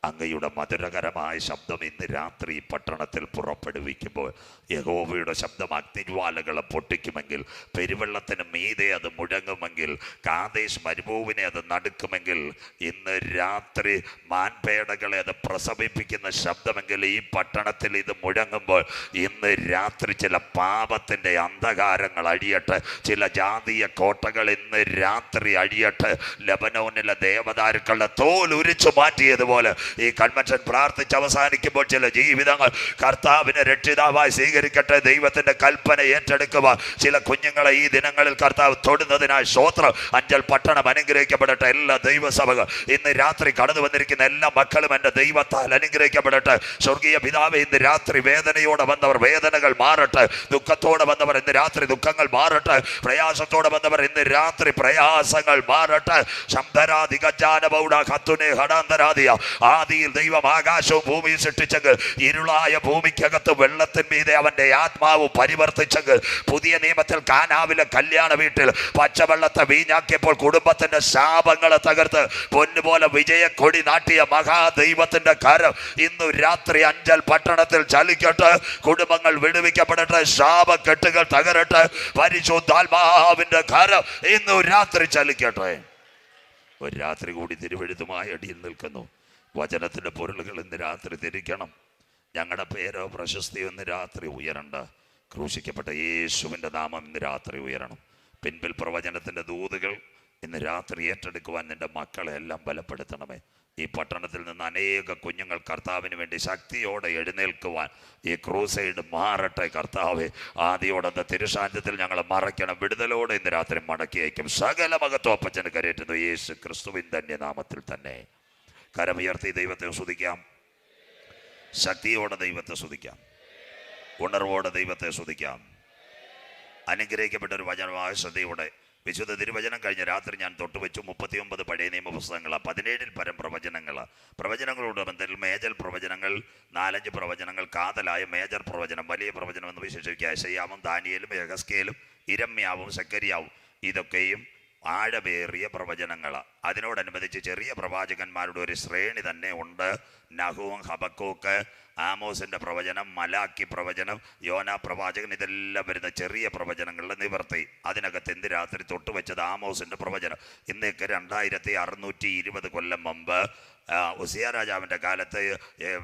അങ്ങയുടെ മധുരകരമായ ശബ്ദം ഇന്ന് രാത്രി പട്ടണത്തിൽ പുറപ്പെടുവിക്കുമ്പോൾ യഹോവയുടെ ശബ്ദം അഗ്നിജ്വാലകളെ പൊട്ടിക്കുമെങ്കിൽ പെരുവെള്ളത്തിന് മീതെ അത് മുഴങ്ങുമെങ്കിൽ കാതേശ് മരുഭൂവിനെ അത് നടുക്കുമെങ്കിൽ ഇന്ന് രാത്രി മാൻപേടകളെ അത് പ്രസവിപ്പിക്കുന്ന ശബ്ദമെങ്കിൽ ഈ പട്ടണത്തിൽ ഇത് മുഴങ്ങുമ്പോൾ ഇന്ന് രാത്രി ചില പാപത്തിന്റെ അന്ധകാരങ്ങൾ അഴിയട്ടെ ചില ജാതീയ കോട്ടകൾ ഇന്ന് രാത്രി അഴിയട്ടെ ലബനോനിലെ ദേവദാരുക്കളുടെ തോൽ ഉരിച്ചു മാറ്റിയതുപോലെ ഈ കൺവെൻഷൻ പ്രാർത്ഥിച്ച് അവസാനിക്കുമ്പോൾ ചില ജീവിതങ്ങൾ കർത്താവിനെ രക്ഷിതാവായി സ്വീകരിക്കട്ടെ ദൈവത്തിന്റെ കൽപ്പന ഏറ്റെടുക്കുക ചില കുഞ്ഞുങ്ങളെ ഈ ദിനങ്ങളിൽ കർത്താവ് തൊടുന്നതിനായി ശ്രോത്രം അഞ്ചൽ പട്ടണം അനുഗ്രഹിക്കപ്പെടട്ടെ. എല്ലാ ദൈവസഭകൾ ഇന്ന് രാത്രി കടന്നു വന്നിരിക്കുന്ന എല്ലാ മക്കളും എന്റെ ദൈവത്താൽ അനുഗ്രഹിക്കപ്പെടട്ടെ. സ്വർഗീയ പിതാവ് ഇന്ന് രാത്രി വേദനയോടെ വന്നവർ വേദനകൾ മാറട്ടെ. ദുഃഖത്തോടെ വന്നവർ ഇന്ന് രാത്രി ദുഃഖങ്ങൾ മാറട്ടെ. പ്രയാസത്തോടെ വന്നവർ ഇന്ന് രാത്രി പ്രയാസങ്ങൾ മാറട്ടെ. ശബ്ദരാധി ഗജാനബൗഡ ഖത്തുനെ ഹടാന്തരാധിയ. ആദിയിൽ ദൈവം ആകാശവും ഭൂമിയും സൃഷ്ടിച്ചെങ്കിൽ ഇരുളായ ഭൂമിക്കകത്ത് വെള്ളത്തിൻമീതെ അവന്റെ ആത്മാവ് പരിവർത്തിച്ചെങ്കിൽ പുതിയ നിയമത്തിൽ കാനാവിലെ കല്യാണ വീട്ടിൽ പച്ചവെള്ളത്തെ വീഞ്ഞാക്കിയപ്പോൾ കുടുംബത്തിന്റെ ശാപങ്ങളെ തകർത്ത് പൊന്നുപോലെ വിജയക്കൊടി നാട്ടിയ മഹാദൈവത്തിന്റെ കരം ഇന്നു രാത്രി അഞ്ചൽ പട്ടണത്തിൽ ചലിക്കട്ടെ കുടുംബങ്ങൾ വിടുവിക്കപ്പെടട്ടെ ശാപക്കെട്ടുകൾ തകരട്ടെ പരിശുദ്ധാത്മാവിന്റെ കരം ഇന്നു രാത്രി ചലിക്കട്ടെ. ഒരു രാത്രി കൂടി തിരുവഴുത്തുമായി അടിയിൽ നിൽക്കുന്നു. വചനത്തിന്റെ പൊരുളുകൾ ഇന്ന് രാത്രി തിരിക്കണം ഞങ്ങളുടെ പേരോ പ്രശസ്തിയോ ഇന്ന് രാത്രി ഉയരണ്ട. ക്രൂശിക്കപ്പെട്ട യേശുവിന്റെ നാമം ഇന്ന് രാത്രി ഉയരണം. പിൻപിൽ പ്രവചനത്തിന്റെ ദൂതുകൾ ഇന്ന് രാത്രി ഏറ്റെടുക്കുവാൻ നിന്റെ മക്കളെ എല്ലാം ബലപ്പെടുത്തണമേ. ഈ പട്ടണത്തിൽ നിന്ന് അനേക കുഞ്ഞുങ്ങൾ കർത്താവിന് വേണ്ടി ശക്തിയോടെ എഴുന്നേൽക്കുവാൻ ഈ ക്രൂസൈഡ് മാറട്ടെ കർത്താവ്. ആദ്യോടൊന്ന് തിരുശാന്തത്തിൽ ഞങ്ങൾ മറയ്ക്കണം. വിടുതലോടെ ഇന്ന് രാത്രി മടക്കി അയക്കും. സകല മകത്വപ്പച്ചന് കരയറ്റുന്നു. യേശു ക്രിസ്തുവിൻ നാമത്തിൽ തന്നെ. കരമുയർത്തി ദൈവത്തെ സ്തുതിക്കാം. ശക്തിയോടെ ദൈവത്തെ സ്തുതിക്കാം. ഉണർവോടെ ദൈവത്തെ സ്തുതിക്കാം. അനുഗ്രഹിക്കപ്പെട്ട ഒരു വചനമായ ശ്രദ്ധയോടെ വിശുദ്ധ തിരുവചനം കഴിഞ്ഞ രാത്രി ഞാൻ തൊട്ടുവെച്ചു. മുപ്പത്തിയൊമ്പത് പഴയ നിയമ പുസ്തകങ്ങളാണ് പതിനേഴിൽ പരം പ്രവചനങ്ങൾ. പ്രവചനങ്ങളോട് ബന്ധത്തിൽ മേജർ പ്രവചനങ്ങൾ നാലഞ്ച് പ്രവചനങ്ങൾ കാതലായ മേജർ പ്രവചനം വലിയ പ്രവചനം എന്ന് വിശേഷിപ്പിക്കുക. ശയ്യാമും ദാനിയലും യഹസ്കേലും ഇരമ്യാവും ശക്കരിയാവും ഇതൊക്കെയും ആഴമേറിയ പ്രവചനങ്ങൾ അതിനോടനുബന്ധിച്ച് ചെറിയ പ്രവാചകന്മാരുടെ ഒരു ശ്രേണി തന്നെ ഉണ്ട്. നഹുവും ഹബക്കൂക്ക് ആമോസിന്റെ പ്രവചനം മലാക്കി പ്രവചനം യോന പ്രവാചകൻ ഇതെല്ലാം വരുന്ന ചെറിയ പ്രവചനങ്ങളുടെ നിവർത്തി. അതിനകത്ത് എന്ത് രാത്രി തൊട്ട് വെച്ചത് ആമോസിന്റെ പ്രവചനം? ഇന്നേക്ക് രണ്ടായിരത്തി അറുന്നൂറ്റി ഇരുപത് കൊല്ലം മുമ്പ് ഉസിയ രാജാവിന്റെ കാലത്ത്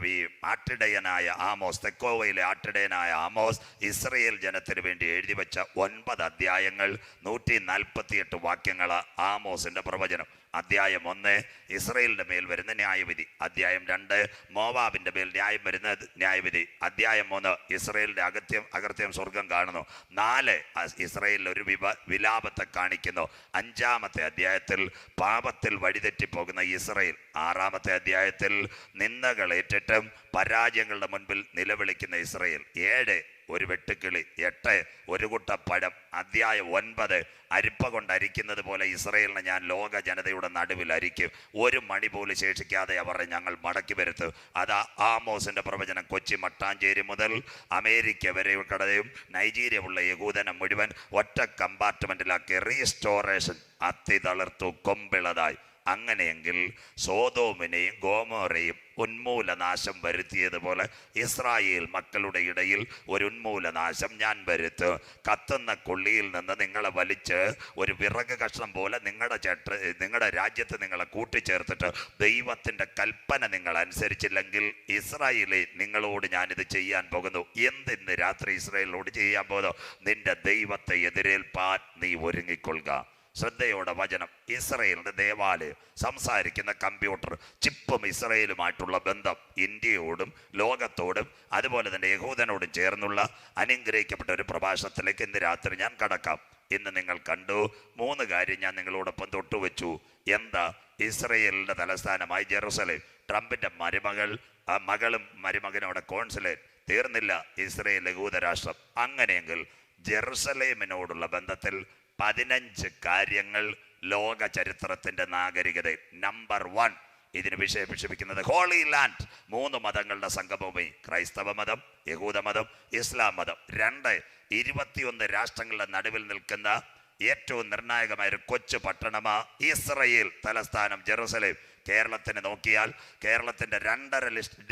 ഈ ആട്ടിടയനായ ആമോസ് തെക്കോവയിലെ ആട്ടിടയനായ ആമോസ് ഇസ്രയേൽ ജനത്തിന് വേണ്ടി എഴുതി വെച്ച ഒൻപത് അധ്യായങ്ങൾ നൂറ്റി നാൽപ്പത്തിയെട്ട് വാക്യങ്ങൾ ആമോസിന്റെ പ്രവചനം. അധ്യായം ഒന്ന് ഇസ്രയേലിന്റെ മേൽ വരുന്ന ന്യായവിധി. അധ്യായം രണ്ട് മോവാബിന്റെ മേൽ ന്യായം വരുന്ന ന്യായവിധി. അധ്യായം മൂന്ന് ഇസ്രയേലിന്റെ അകത്യം അകർത്യം സ്വർഗം കാണുന്നു. നാല് ഇസ്രയേലിൽ ഒരു വിവ വിലാപത്തെ കാണിക്കുന്നു. അഞ്ചാമത്തെ അധ്യായത്തിൽ പാപത്തിൽ വഴിതെറ്റിപ്പോകുന്ന ഇസ്രയേൽ. ആറാമത്തെ അധ്യായത്തിൽ നിന്ദകൾ ഏറ്റിട്ടും പരാജയങ്ങളുടെ മുൻപിൽ നിലവിളിക്കുന്ന ഇസ്രയേൽ. ഏഴ് ഒരു വെട്ടുക്കിളി എട്ട് ഒരു കുട്ട പഴം അധ്യായം ഒൻപത്. അരിപ്പ കൊണ്ട് അരിക്കുന്നത് പോലെ ഇസ്രയേലിനെ ഞാൻ ലോക ജനതയുടെ നടുവിൽ അരിക്കും. ഒരു മണി പോലും ശേഷിക്കാതെ അവരെ ഞങ്ങൾ മടക്കി വരുത്തും. അതാ ആമോസിന്റെ പ്രവചനം കൊച്ചി മട്ടാഞ്ചേരി മുതൽ അമേരിക്ക വരെ കടയും നൈജീരിയ ഉള്ള യകൂദനം മുഴുവൻ ഒറ്റ കമ്പാർട്ട്മെന്റിലാക്കി റീസ്റ്റോറേഷൻ അത്തി തളിർത്തു കൊമ്പിളതായി. അങ്ങനെയെങ്കിൽ സോതോമിനെയും ഗോമോറയും ഉന്മൂലനാശം വരുത്തിയതുപോലെ ഇസ്രായേൽ മക്കളുടെ ഇടയിൽ ഒരു ഉന്മൂലനാശം ഞാൻ വരുത്തു കത്തുന്ന കൊള്ളിയിൽ നിന്ന് നിങ്ങളെ വലിച്ച് ഒരു വിറക് കഷ്ണം പോലെ നിങ്ങളുടെ ചേട്ട നിങ്ങളുടെ രാജ്യത്ത് നിങ്ങളെ കൂട്ടിച്ചേർത്തിട്ട് ദൈവത്തിന്റെ കൽപ്പന നിങ്ങൾ അനുസരിച്ചില്ലെങ്കിൽ ഇസ്രായേലെ നിങ്ങളോട് ഞാനിത് ചെയ്യാൻ പോകുന്നു. എന്തിന്ന് രാത്രി ഇസ്രായേലിനോട് ചെയ്യാൻ പോകുന്നു? നിന്റെ ദൈവത്തെ എതിരേൽപ്പാൻ നീ ഒരുങ്ങിക്കൊള്ളുക. ശ്രദ്ധയോടെ വചനം. ഇസ്രയേലിന്റെ ദേവാലയം. സംസാരിക്കുന്ന കമ്പ്യൂട്ടർ. ചിപ്പും ഇസ്രയേലുമായിട്ടുള്ള ബന്ധം. ഇന്ത്യയോടും ലോകത്തോടും അതുപോലെ തന്നെ യഹൂദനോടും ചേർന്നുള്ള അനുഗ്രഹിക്കപ്പെട്ട ഒരു പ്രഭാഷണത്തിലേക്ക് ഇന്ന് രാത്രി ഞാൻ കടക്കാം. ഇന്ന് നിങ്ങൾ കണ്ടു. മൂന്ന് കാര്യം ഞാൻ നിങ്ങളോടൊപ്പം തൊട്ടുവെച്ചു. എന്താ? ഇസ്രയേലിന്റെ തലസ്ഥാനമായി ജെറുസലേം. ട്രംപിന്റെ മരുമകൾ മകളും മരുമകനും അവിടെ കോൺസുലേറ്റ്. തീർന്നില്ല. ഇസ്രയേൽ ലഘൂതരാഷ്ട്രം അങ്ങനെയെങ്കിൽ ജെറുസലേമിനോടുള്ള ബന്ധത്തിൽ പതിനഞ്ച് കാര്യങ്ങൾ ലോക ചരിത്രത്തിന്റെ നാഗരികത. നമ്പർ വൺ ഇതിന് വിശേഷിപ്പിക്കുന്നത് ഹോളി ലാൻഡ് മൂന്ന് മതങ്ങളുടെ സംഗമഭൂമി. ക്രൈസ്തവ മതം യഹൂദ മതം ഇസ്ലാം മതം. രണ്ട് ഇരുപത്തിയൊന്ന് രാഷ്ട്രങ്ങളുടെ നടുവിൽ നിൽക്കുന്ന ഏറ്റവും നിർണായകമായ ഒരു കൊച്ചു പട്ടണമാ ഇസ്രയേൽ തലസ്ഥാനം ജെറുസലേം. കേരളത്തിന് നോക്കിയാൽ കേരളത്തിന്റെ രണ്ടര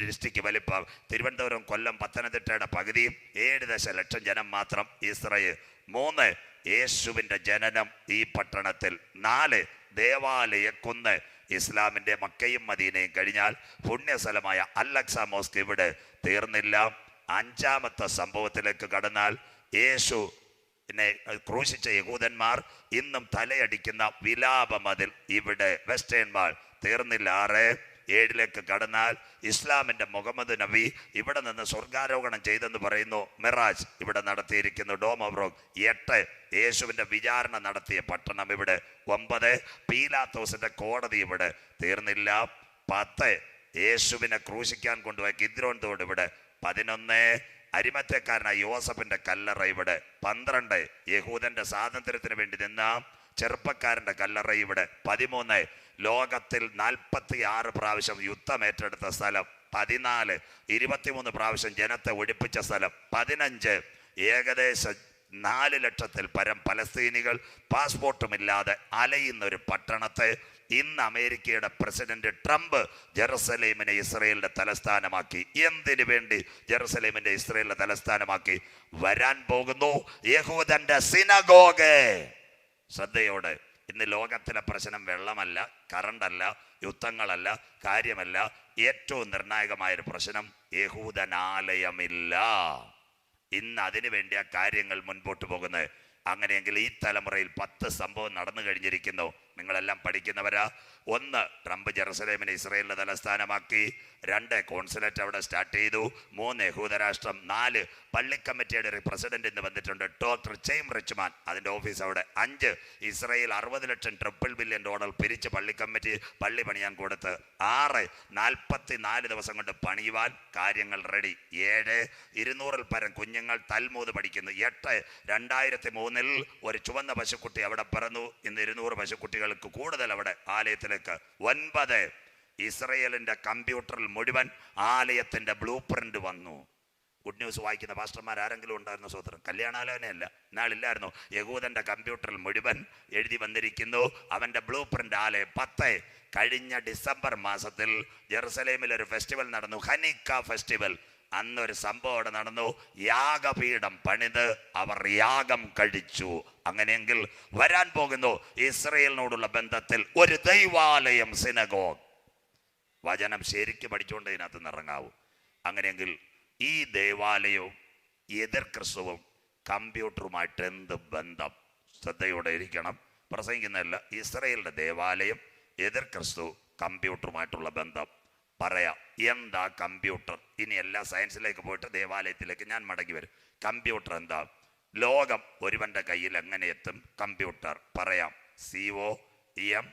ഡിസ്ട്രിക്ട് വലിപ്പം തിരുവനന്തപുരം കൊല്ലം പത്തനംതിട്ടയുടെ പകുതിയും ഏഴ് ദശലക്ഷം ജനം മാത്രം ഇസ്രയേൽ. മൂന്ന് യേശുവിന്റെ ജനനം ഈ പട്ടണത്തിൽ നാല് ദേവാലയക്കുന്ന് ഇസ്ലാമിന്റെ മക്കയും മദീനയും കഴിഞ്ഞാൽ പുണ്യസ്ഥലമായ അല്ലക്സ മോസ്ക് ഇവിടെ തീർന്നില്ല. അഞ്ചാമത്തെ സംഭവത്തിലേക്ക് കടന്നാൽ യേശു പിന്നെ ക്രൂശിച്ച യഹൂദന്മാർ ഇന്നും തലയടിക്കുന്ന വിലാപമതിൽ ഇവിടെ വെസ്റ്റേൺ മാൾ തീർന്നില്ല. ആറ് ഏഴിലേക്ക് കടന്നാൽ ഇസ്ലാമിന്റെ മുഹമ്മദ് നബി ഇവിടെ നിന്ന് സ്വർഗാരോഹണം ചെയ്തെന്ന് പറയുന്നു. മിറാജ് ഇവിടെ നടത്തിയിരിക്കുന്നു. ഡോമബ്രോക്ക് എട്ട് യേശുവിന്റെ വിചാരണ നടത്തിയ പട്ടണം ഇവിടെ. ഒമ്പത് പീലാത്തോസിന്റെ കോടതി ഇവിടെ. തീർന്നില്ല. പത്ത് യേശുവിനെ ക്രൂശിക്കാൻ കൊണ്ടുപോയ കിദ്രോൻതോട് ഇവിടെ. പതിനൊന്ന് അരിമറ്റക്കാരനായ യോസഫിന്റെ കല്ലറ ഇവിടെ. പന്ത്രണ്ട് യഹൂദന്റെ സ്വാതന്ത്ര്യത്തിന് വേണ്ടി നിന്ന ചെറുപ്പക്കാരന്റെ കല്ലറ ഇവിടെ. പതിമൂന്ന് ലോകത്തിൽ നാൽപ്പത്തി ആറ് പ്രാവശ്യം യുദ്ധം ഏറ്റെടുത്ത സ്ഥലം പതിനാല് ഇരുപത്തിമൂന്ന് പ്രാവശ്യം ജനത്തെ ഒഴിപ്പിച്ച സ്ഥലം പതിനഞ്ച് ഏകദേശം നാല് ലക്ഷത്തിൽ പരം പലസ്തീനികൾ പാസ്പോർട്ടുമില്ലാതെ അലയുന്ന ഒരു പട്ടണത്തെ ഇന്ന് അമേരിക്കയുടെ പ്രസിഡന്റ് ട്രംപ് ജെറുസലേമിനെ ഇസ്രയേലിന്റെ തലസ്ഥാനമാക്കി. എന്തിനു വേണ്ടി ജെറുസലേമിന്റെ ഇസ്രയേലിന്റെ തലസ്ഥാനമാക്കി? വരാൻ പോകുന്നു യഹൂദന്റെ സിനഗോഗ്. ശ്രദ്ധയോടെ ഇന്ന് ലോകത്തിലെ പ്രശ്നം വെള്ളമല്ല കറണ്ടല്ല യുദ്ധങ്ങളല്ല കാര്യമല്ല. ഏറ്റവും നിർണായകമായൊരു പ്രശ്നം യഹൂദനാലയമില്ല. ഇന്ന് അതിനു വേണ്ടി ആ കാര്യങ്ങൾ മുൻപോട്ട് പോകുന്നത്. അങ്ങനെയെങ്കിൽ ഈ തലമുറയിൽ പത്ത് സംഭവം നടന്നു കഴിഞ്ഞിരിക്കുന്നു. നിങ്ങളെല്ലാം പഠിക്കുന്നവരാ. ഒന്ന് ട്രംപ് ജെറുസലേമിനെ ഇസ്രയേലിന്റെ തലസ്ഥാനമാക്കി. രണ്ട് കോൺസുലേറ്റ് അവിടെ സ്റ്റാർട്ട് ചെയ്തു. മൂന്ന് യഹൂദരാഷ്ട്രം നാല് പള്ളി കമ്മിറ്റിയുടെ ഒരു പ്രസിഡന്റ് ഇന്ന് വന്നിട്ടുണ്ട് ഡോക്ടർ ചെയിം റിച്ച്മാൻ. അതിന്റെ ഓഫീസ് അവിടെ. അഞ്ച് ഇസ്രയേൽ അറുപത് ലക്ഷം ട്രിപ്പിൾ ബില്യൺ ഡോളർ പിരിച്ച് പള്ളി കമ്മിറ്റി പള്ളി പണിയാൻ കൊടുത്ത്. ആറ് നാൽപ്പത്തി നാല് ദിവസം കൊണ്ട് പണിയുവാൻ കാര്യങ്ങൾ റെഡി. ഏഴ് ഇരുന്നൂറിൽ പരം കുഞ്ഞുങ്ങൾ തൽമൂത് പഠിക്കുന്നു. എട്ട് രണ്ടായിരത്തി മൂന്നിൽ ഒരു ചുവന്ന പശുക്കുട്ടി അവിടെ പിറന്നു. ഇന്ന് ഇരുന്നൂറ് പശുക്കുട്ടികൾക്ക് കൂടുതൽ അവിടെ ആലയത്തിലേക്ക് ഒൻപത് ഇസ്രയേലിന്റെ കമ്പ്യൂട്ടറിൽ മുഴുവൻ ആലയത്തിന്റെ ബ്ലൂ പ്രിന്റ് വന്നു. ഗുഡ് ന്യൂസ് വായിക്കുന്ന പാസ്റ്റർമാർ ആരെങ്കിലും ഉണ്ടായിരുന്നു സൂത്രം കല്യാണാലോചനയല്ല. എന്നാളില്ലായിരുന്നു യഹൂദന്റെ കമ്പ്യൂട്ടറിൽ മുഴുവൻ എഴുതി വന്നിരിക്കുന്നു. അവന്റെ ബ്ലൂ പ്രിന്റ് ആലയം. പത്ത് കഴിഞ്ഞ ഡിസംബർ മാസത്തിൽ ജെറുസലേമിൽ ഒരു ഫെസ്റ്റിവൽ നടന്നു. Hanukkah festival. അന്നൊരു സംഭവം അവിടെ നടന്നു. യാഗപീഠം പണിത് അവർ യാഗം കഴിച്ചു. അങ്ങനെയെങ്കിൽ വരാൻ പോകുന്നു ഇസ്രയേലിനോടുള്ള ബന്ധത്തിൽ ഒരു ദൈവാലയം സിനഗോ വചനം ശരിക്ക് പഠിച്ചുകൊണ്ട് ഇതിനകത്ത് നിന്ന് ഇറങ്ങാവൂ. അങ്ങനെയെങ്കിൽ ഈ ദേവാലയവും എതിർ ക്രിസ്തുവും കമ്പ്യൂട്ടറുമായിട്ട് എന്ത് ബന്ധം? ശ്രദ്ധയോടെ ഇരിക്കണം. പ്രസംഗിക്കുന്നതല്ല ഇസ്രയേലിന്റെ ദേവാലയം എതിർ ക്രിസ്തു കമ്പ്യൂട്ടറുമായിട്ടുള്ള ബന്ധം. പറയാം എന്താ കമ്പ്യൂട്ടർ? ഇനി എല്ലാ സയൻസിലേക്ക് പോയിട്ട് ദേവാലയത്തിലേക്ക് ഞാൻ മടങ്ങി വരും. കമ്പ്യൂട്ടർ എന്താ? ലോകം ഒരുവന്റെ കയ്യിൽ എങ്ങനെ എത്തും? കമ്പ്യൂട്ടർ പറയാം C O M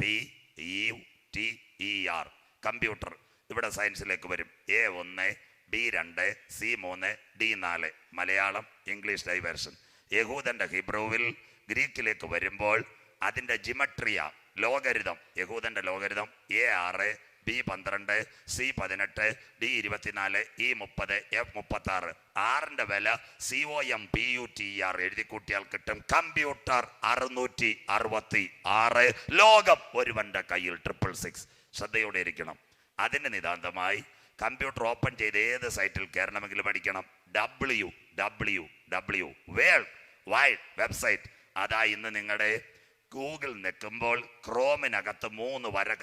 P U T E R. Computer ഇവിടെ സയൻസിലേക്ക് വരും. എ ഒന്ന് ബി രണ്ട് സി മൂന്ന് ഡി നാല്. Malayalam English diversion. യഹൂദന്റെ ഹിബ്രുവിൽ ഗ്രീക്കിലേക്ക് വരുമ്പോൾ അതിന്റെ ജിമട്രിയ ലോകരിതം യഹൂദന്റെ ലോകരിതം എ ആറ് ബി പന്ത്രണ്ട് സി പതിനെട്ട് ഡി ഇരുപത്തിനാല് ഇ മുപ്പത് എഫ് മുപ്പത്തി ആറ് ആറിന്റെ വില C O M P U T R എഴുതി കൂട്ടിയാൽ കിട്ടും. കമ്പ്യൂട്ടർ അറുന്നൂറ്റി അറുപത്തി ആറ് ലോകം ഒരുവന്റെ കയ്യിൽ ട്രിപ്പിൾ സിക്സ് ശ്രദ്ധയോടെ ഇരിക്കണം. അതിന് നിതാന്തമായി കമ്പ്യൂട്ടർ ഓപ്പൺ ചെയ്ത് ഏത് സൈറ്റിൽ കയറണമെങ്കിലും പഠിക്കണം. W W W world wide website. അതാ ഇന്ന് നിങ്ങളുടെ ഗൂഗിൾ നിൽക്കുമ്പോൾ ക്രോമിനകത്ത് മൂന്ന് വര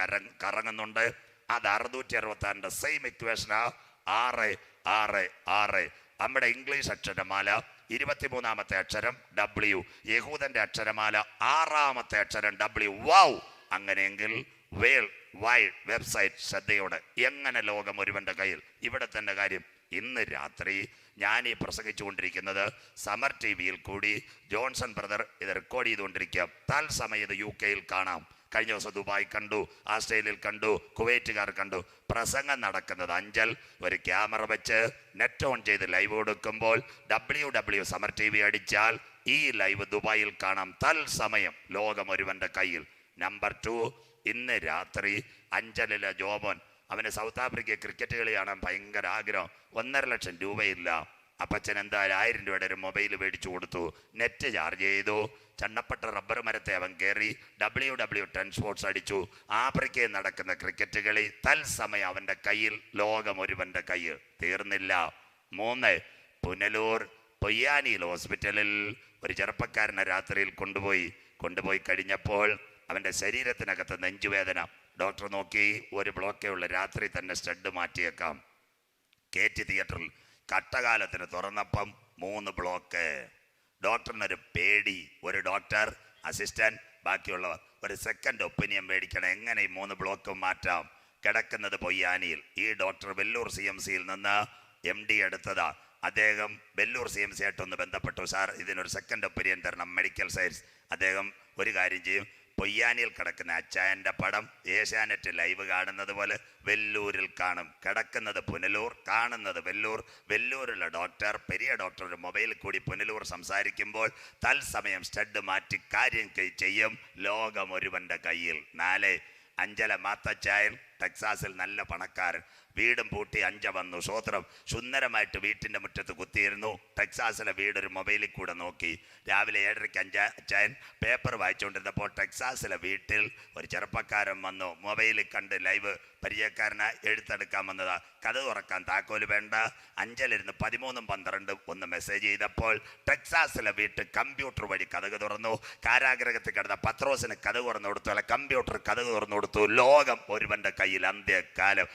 കറങ്ങുന്നുണ്ട്. അത് അറുന്നൂറ്റി അറുപത്തി ആറിന്റെ സെയിം ഇക്വേഷനാ ആറ് ആറ് ആറ്. നമ്മുടെ ഇംഗ്ലീഷ് അക്ഷരമാല ഇരുപത്തിമൂന്നാമത്തെ അക്ഷരം ഡബ്ല്യു യഹൂദന്റെ അക്ഷരമാല ആറാമത്തെ അക്ഷരം ഡബ്ല്യു വൗ അങ്ങനെയെങ്കിൽ വേൾ വൈഡ് വെബ്സൈറ്റ് ശ്രദ്ധയോടെ എങ്ങനെ ലോകം ഒരുവന്റെ കയ്യിൽ? ഇവിടെ തന്നെ കാര്യം. ഇന്ന് രാത്രി ഞാൻ ഈ പ്രസംഗിച്ചുകൊണ്ടിരിക്കുന്നത് സമർ ടി വിയിൽ കൂടി ജോൺസൺ ബ്രദർ ഇത് റെക്കോർഡ് ചെയ്തുകൊണ്ടിരിക്കുക. തൽസമയം ഇത് യു കെയിൽ കാണാം. കഴിഞ്ഞ ദിവസം ദുബായ് കണ്ടു ആസ്ട്രേലിയയിൽ കണ്ടു കുവൈറ്റുകാർ കണ്ടു. പ്രസംഗം നടക്കുന്നത് അഞ്ചൽ ഒരു ക്യാമറ വെച്ച് നെറ്റ് ഓൺ ചെയ്ത് ലൈവ് കൊടുക്കുമ്പോൾ W W Samar T V അടിച്ചാൽ ഈ ലൈവ് ദുബായിൽ കാണാം. തൽസമയം ലോകം ഒരുവന്റെ കയ്യിൽ. നമ്പർ ടു ഇന്ന് രാത്രി അഞ്ചലിലെ ജോബോൻ. അവന് സൗത്ത് ആഫ്രിക്ക ക്രിക്കറ്റ് കളി കാണാൻ ഭയങ്കര ആഗ്രഹം. ഒന്നര ലക്ഷം രൂപയില്ല. അപ്പച്ചൻ എന്തായാലും ആയിരം രൂപയുടെ ഒരു മൊബൈൽ മേടിച്ചു കൊടുത്തു. നെറ്റ് ചാർജ് ചെയ്തു. ചണ്ണപ്പെട്ട റബ്ബർ മരത്തെ അവൻ കയറി ഡബ്ല്യു ഡബ്ല്യു ടെൻ സ്പോർട്സ് അടിച്ചു. ആഫ്രിക്കയിൽ നടക്കുന്ന ക്രിക്കറ്റ് കളി തത്സമയം അവന്റെ കയ്യിൽ ലോകം ഒരുവന്റെ കയ്യിൽ തീർന്നില്ല. മൂന്ന് പുനലൂർ പൊയ്യാനിയിൽ ഹോസ്പിറ്റലിൽ ഒരു ചെറുപ്പക്കാരനെ രാത്രിയിൽ കൊണ്ടുപോയി. കൊണ്ടുപോയി കഴിഞ്ഞപ്പോൾ അവന്റെ ശരീരത്തിനകത്ത് നെഞ്ചുവേദന. ഡോക്ടർ നോക്കി ഒരു ബ്ലോക്കേ ഉള്ള രാത്രി തന്നെ സ്റ്റഡ് മാറ്റിയേക്കാം. കെ ടി തിയേറ്ററിൽ കട്ടകാലത്തിന് തുറന്നപ്പം മൂന്ന് ബ്ലോക്ക്. ഡോക്ടറിനൊരു പേടി ഒരു ഡോക്ടർ അസിസ്റ്റന്റ് ബാക്കിയുള്ളവർ. ഒരു സെക്കൻഡ് ഒപ്പീനിയൻ മേടിക്കണം എങ്ങനെ ഈ മൂന്ന് ബ്ലോക്ക് മാറ്റാം? കിടക്കുന്നത് പൊയ്യാനിയിൽ. ഈ ഡോക്ടർ വെല്ലൂർ സി എം സിയിൽ നിന്ന് എം ഡി എടുത്തതാ. അദ്ദേഹം വെല്ലൂർ സി എം സി ആയിട്ടൊന്ന് ബന്ധപ്പെട്ടു. സാർ ഇതിനൊരു സെക്കൻഡ് ഒപ്പീനിയൻ തരണം മെഡിക്കൽ സയൻസ് അദ്ദേഹം ഒരു കാര്യം ചെയ്യും. പൊയ്യാനിയിൽ കിടക്കുന്ന അച്ചായന്റെ പടം ഏഷ്യാനെറ്റ് ലൈവ് കാണുന്നത് പോലെ വെല്ലൂരിൽ കാണും. കിടക്കുന്നത് പുനലൂർ കാണുന്നത് വെല്ലൂർ. വെല്ലൂരുള്ള ഡോക്ടർ പെരിയ ഡോക്ടർ മൊബൈൽ കൂടി പുനലൂർ സംസാരിക്കുമ്പോൾ തത്സമയം സ്റ്റഡ് മാറ്റി കാര്യം ചെയ്യും. ലോകം ഒരുവന്റെ കയ്യിൽ. നാല് അഞ്ചല മാത്തച്ചായൻ ടെക്സാസിൽ നല്ല പണക്കാരൻ. വീടും പൂട്ടി അഞ്ച വന്നു. സ്വോത്രം സുന്ദരമായിട്ട് വീട്ടിന്റെ മുറ്റത്ത് കുത്തിയിരുന്നു. ടെക്സാസിലെ വീടൊരു മൊബൈലിൽ കൂടെ നോക്കി. രാവിലെ ഏഴരയ്ക്ക് അഞ്ച അച്ചായൻ പേപ്പർ വായിച്ചുകൊണ്ടിരുന്നപ്പോൾ ടെക്സാസിലെ വീട്ടിൽ ഒരു ചെറുപ്പക്കാരൻ വന്നു. മൊബൈലിൽ കണ്ട് ലൈവ് പരിചയക്കാരനെ എഴുത്തെടുക്കാൻ വന്നതാ. കഥ തുറക്കാൻ താക്കോൽ വേണ്ട. അഞ്ചലിരുന്ന് പതിമൂന്നും പന്ത്രണ്ടും ഒന്ന് മെസ്സേജ് ചെയ്തപ്പോൾ ടെക്സാസിലെ വീട്ട് കമ്പ്യൂട്ടർ വഴി കഥക് തുറന്നു. കാരാഗ്രഹത്തിൽ കിടന്ന പത്രോസിന് കഥ തുറന്നു കൊടുത്തു. അല്ല കമ്പ്യൂട്ടർ കഥ തുറന്നു കൊടുത്തു. ലോകം ഒരുവന്റെ കയ്യിൽ അന്ത്യകാലം.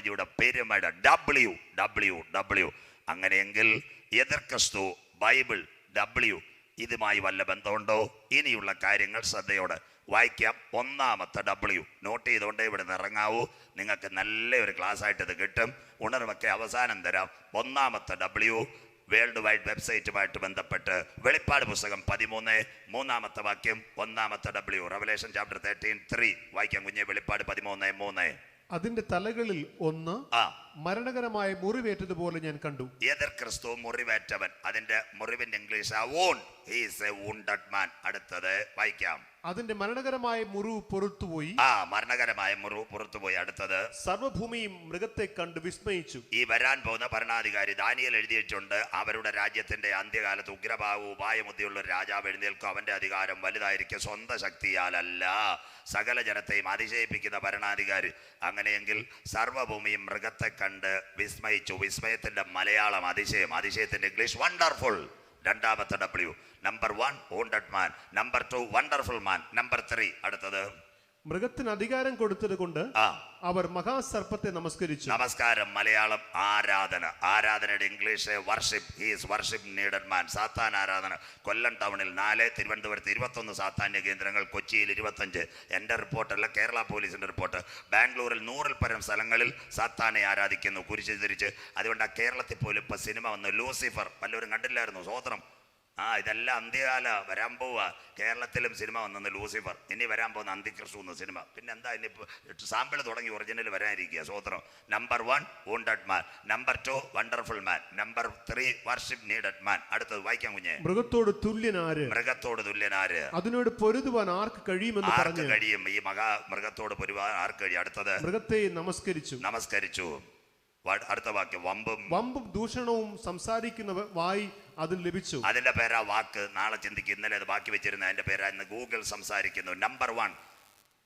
ടെക്നോളജിയുടെ പെരുമഴ ഡബ്ല്യു ഡബ്ല്യു ഡബ്ല്യു അങ്ങനെയെങ്കിൽ എതിർ ക്രിസ്തു ബൈബിൾ ഡബ്ല്യു ഇതുമായി വല്ല ബന്ധമുണ്ടോ? ഇനിയുള്ള കാര്യങ്ങൾ ശ്രദ്ധയോടെ വായിക്കാം. ഒന്നാമത്തെ ഡബ്ല്യു നോട്ട് ചെയ്തുകൊണ്ട് ഇവിടെ നിന്ന് ഇറങ്ങാവൂ. നിങ്ങൾക്ക് നല്ല ഒരു ക്ലാസ് ആയിട്ട് ഇത് കിട്ടും. ഉണർവൊക്കെ അവസാനം തരാം. ഒന്നാമത്തെ ഡബ്ല്യു വേൾഡ് വൈഡ് വെബ്സൈറ്റുമായിട്ട് ബന്ധപ്പെട്ട് വെളിപ്പാട് പുസ്തകം പതിമൂന്ന് മൂന്നാമത്തെ വാക്യം ഒന്നാമത്തെ W revelation chapter thirteen three വായിക്കാം കുഞ്ഞെ വെളിപ്പാട് പതിമൂന്ന് മൂന്ന്. അതിന്റെ തലകളിൽ ഒന്ന് മരണകരമായ മുറിവേറ്റതുപോലെ ഞാൻ കണ്ടു. എതിർ ക്രിസ്തു മുറിവേറ്റവൻ. അതിന്റെ മുറിവിന്റെ ഇംഗ്ലീഷ് അടുത്തത് വായിക്കാം. അതിന്റെ മരണകരമായ മുറിവ് പുറത്തുപോയി ആ മരണകരമായ മുറിവ് പുറത്തുപോയി അടുത്തത് സർവഭൂമിയും മൃഗത്തെ കണ്ട് വിസ്മയിച്ചു. ഈ വരാൻ പോകുന്ന ഭരണാധികാരി ദാനിയൽ എഴുതിയിട്ടുണ്ട് അവരുടെ രാജ്യത്തിന്റെ അന്ത്യകാലത്ത് ഉഗ്രഭാവവും ഉപായമുദ്ധിയുള്ള രാജാവ് എഴുന്നേൽക്കും. അവന്റെ അധികാരം വലുതായിരിക്കും. സ്വന്തം ശക്തിയാലല്ല. സകല ജനത്തെയും അതിശയിപ്പിക്കുന്ന ഭരണാധികാരി. അങ്ങനെയെങ്കിൽ സർവഭൂമിയും മൃഗത്തെ കണ്ട് വിസ്മയിച്ചു. വിസ്മയത്തിന്റെ മലയാളം അതിശയം. അതിശയത്തിന്റെ ഇംഗ്ലീഷ് വണ്ടർഫുൾ രണ്ടാമത്തെ W number one haunted man number two wonderful man number three അടുത്തത് മൃഗത്തിന് അധികാരം കൊടുത്തത് കൊണ്ട് അവർ മഹാസർപ്പത്തെ നമസ്കരിച്ചു. നമസ്കാരം മലയാളം ആരാധന. ആരാധനയുടെ English worship he's worship needed man സാത്താൻ ആരാധന. കൊല്ലം ടൗണിൽ നാല് തിരുവനന്തപുരത്ത് ഇരുപത്തൊന്ന് സാത്താന്യ കേന്ദ്രങ്ങൾ കൊച്ചിയിൽ ഇരുപത്തഞ്ച്. എന്റെ റിപ്പോർട്ടല്ല കേരള പോലീസിന്റെ റിപ്പോർട്ട്. ബാംഗ്ലൂരിൽ നൂറിൽ പരം സ്ഥലങ്ങളിൽ സാത്താനെ ആരാധിക്കുന്നു കുരിശ് തിരിച്ച് അതുകൊണ്ട് ആ കേരളത്തിൽ പോലും ഇപ്പോൾ സിനിമ വന്നു ലൂസിഫർ വല്ലവരും കണ്ടില്ലായിരുന്നു? സ്വോത്രം ആ ഇതെല്ലാം അന്ത്യകാല വരാൻ പോവുക കേരളത്തിലും സിനിമ വന്നെന്ന് ലൂസിഫർ. ഇനി വരാൻ പോകുന്ന അന്തിക്രിസ്തു എന്ന സിനിമ. പിന്നെ എന്താ ഇനി സാമ്പിൾ തുടങ്ങി ഒറിജിനൽ വരാനിരിക്കുക സ്വോത്രം number one wanted man number two wonderful man number three worship needed man അടുത്തത് വായിക്കാം കുഞ്ഞെ. മൃഗത്തോട് തുല്യനാര്? മൃഗത്തോട് തുല്യനാര്? അതിനോട് പൊരുതുവാൻ ആർക്ക് കഴിയുമെന്ന് ആർക്ക് കഴിയും? ഈ മഹാ മൃഗത്തോട് പൊരുവാൻ ആർക്ക് കഴിയും? അടുത്തത് മൃഗത്തെ നമസ്കരിച്ചു. നമസ്കരിച്ചു. അടുത്ത വാക്യം വമ്പും വമ്പും ദൂഷണവും സംസാരിക്കുന്ന വായി അതിൽ ലഭിച്ചു. അതിന്റെ പേരാ വാക്ക്. നാളെ ചിന്തിക്കും. ഇന്നലെ അത് ബാക്കി വെച്ചിരുന്ന അതിന്റെ പേരാ ഇന്ന് ഗൂഗിൾ സംസാരിക്കുന്നു. Number one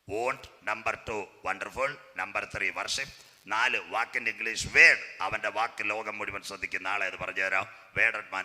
want number two wonderful number three worship നാല് വാക്കിന്റെ ഇംഗ്ലീഷ് വേഡ് അവന്റെ വാക്ക് ലോകം മുഴുവൻ ശ്രദ്ധിക്കും. നാളെ അത് പറഞ്ഞുതരാം വേഡഡ് മാൻ